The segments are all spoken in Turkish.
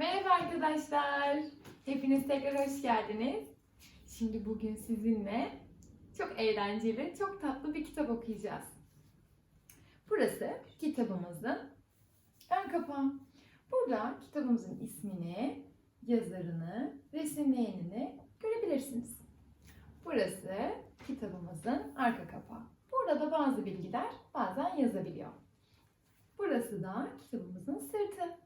Merhaba arkadaşlar. Hepiniz tekrar hoş geldiniz. Şimdi bugün sizinle çok eğlenceli, çok tatlı bir kitap okuyacağız. Burası kitabımızın ön kapağı. Burada kitabımızın ismini, yazarını, resimleyenini görebilirsiniz. Burası kitabımızın arka kapağı. Burada da bazı bilgiler bazen yazabiliyor. Burası da kitabımızın sırtı.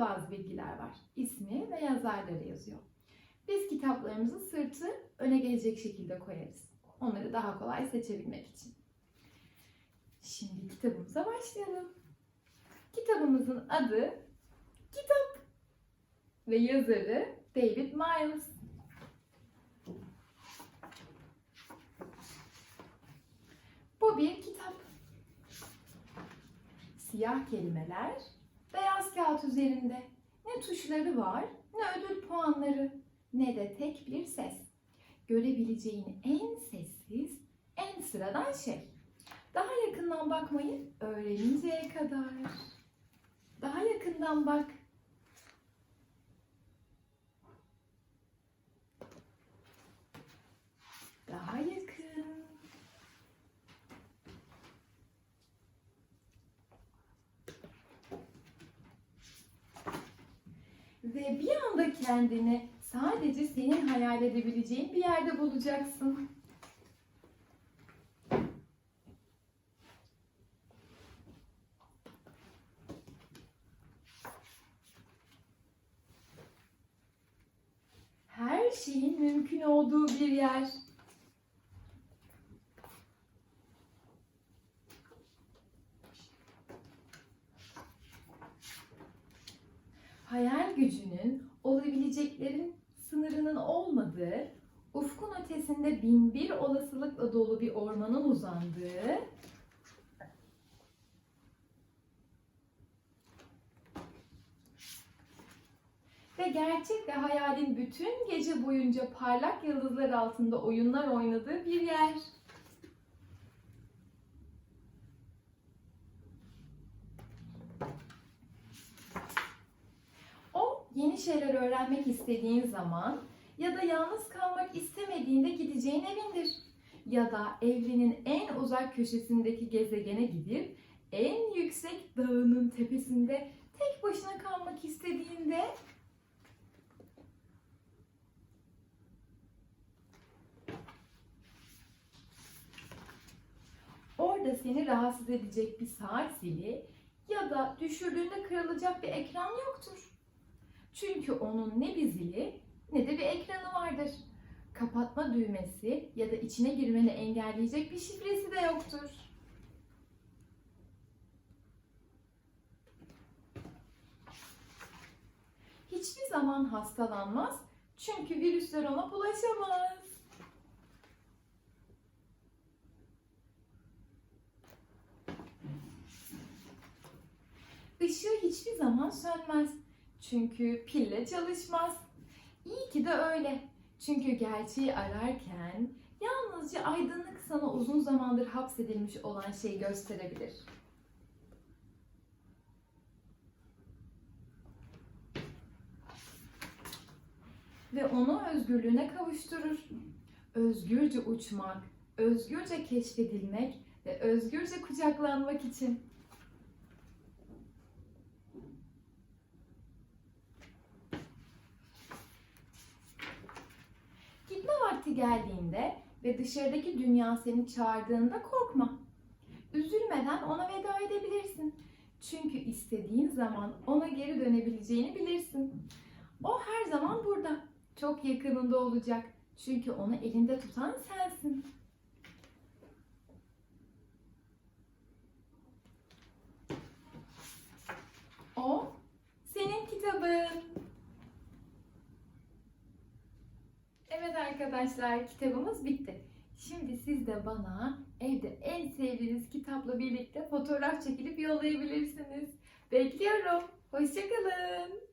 Bazı bilgiler var. İsmi ve yazarları yazıyor. Biz kitaplarımızı sırtı öne gelecek şekilde koyarız. Onları daha kolay seçebilmek için. Şimdi kitabımıza başlayalım. Kitabımızın adı Kitap ve yazarı David Miles. Bu bir kitap. Siyah kelimeler kağıt üzerinde. Ne tuşları var, ne ödül puanları, ne de tek bir ses. Görebileceğin en sessiz, en sıradan şey. Daha yakından bakmayı öğreninceye kadar. Daha yakından bak. Daha yakın. Ve bir anda kendini sadece senin hayal edebileceğin bir yerde bulacaksın. Her şeyin mümkün olduğu bir yer. Hayal gücünün olabileceklerin sınırının olmadığı, ufkun ötesinde bin bir olasılıkla dolu bir ormanın uzandığı, ve gerçek ve hayalin bütün gece boyunca parlak yıldızlar altında oyunlar oynadığı bir yer. O yeni şeyler öğrenmek istediğin zaman ya da yalnız kalmak istemediğinde gideceğin evindir. Ya da evrenin en uzak köşesindeki gezegene gidip en yüksek dağının tepesinde tek başına kalmak istediğinde orada seni rahatsız edecek bir saat zili ya da düşürdüğünde kırılacak bir ekran yoktur. Çünkü onun ne bir zili ne de bir ekranı vardır. Kapatma düğmesi ya da içine girmeni engelleyecek bir şifresi de yoktur. Hiçbir zaman hastalanmaz çünkü virüsler ona bulaşamaz. Işığı hiçbir zaman sönmez. Çünkü pille çalışmaz. İyi ki de öyle. Çünkü gerçeği ararken yalnızca aydınlık sana uzun zamandır hapsedilmiş olan şeyi gösterebilir. Ve onu özgürlüğüne kavuşturur. Özgürce uçmak, özgürce keşfedilmek ve özgürce kucaklanmak için. Geldiğinde ve dışarıdaki dünya seni çağırdığında korkma. Üzülmeden ona veda edebilirsin. Çünkü istediğin zaman ona geri dönebileceğini bilirsin. O her zaman burada. Çok yakınında olacak. Çünkü onu elinde tutan sensin. O senin kitabın. Arkadaşlar kitabımız bitti. Şimdi siz de bana evde en sevdiğiniz kitapla birlikte fotoğraf çekilip yollayabilirsiniz. Bekliyorum. Hoşçakalın.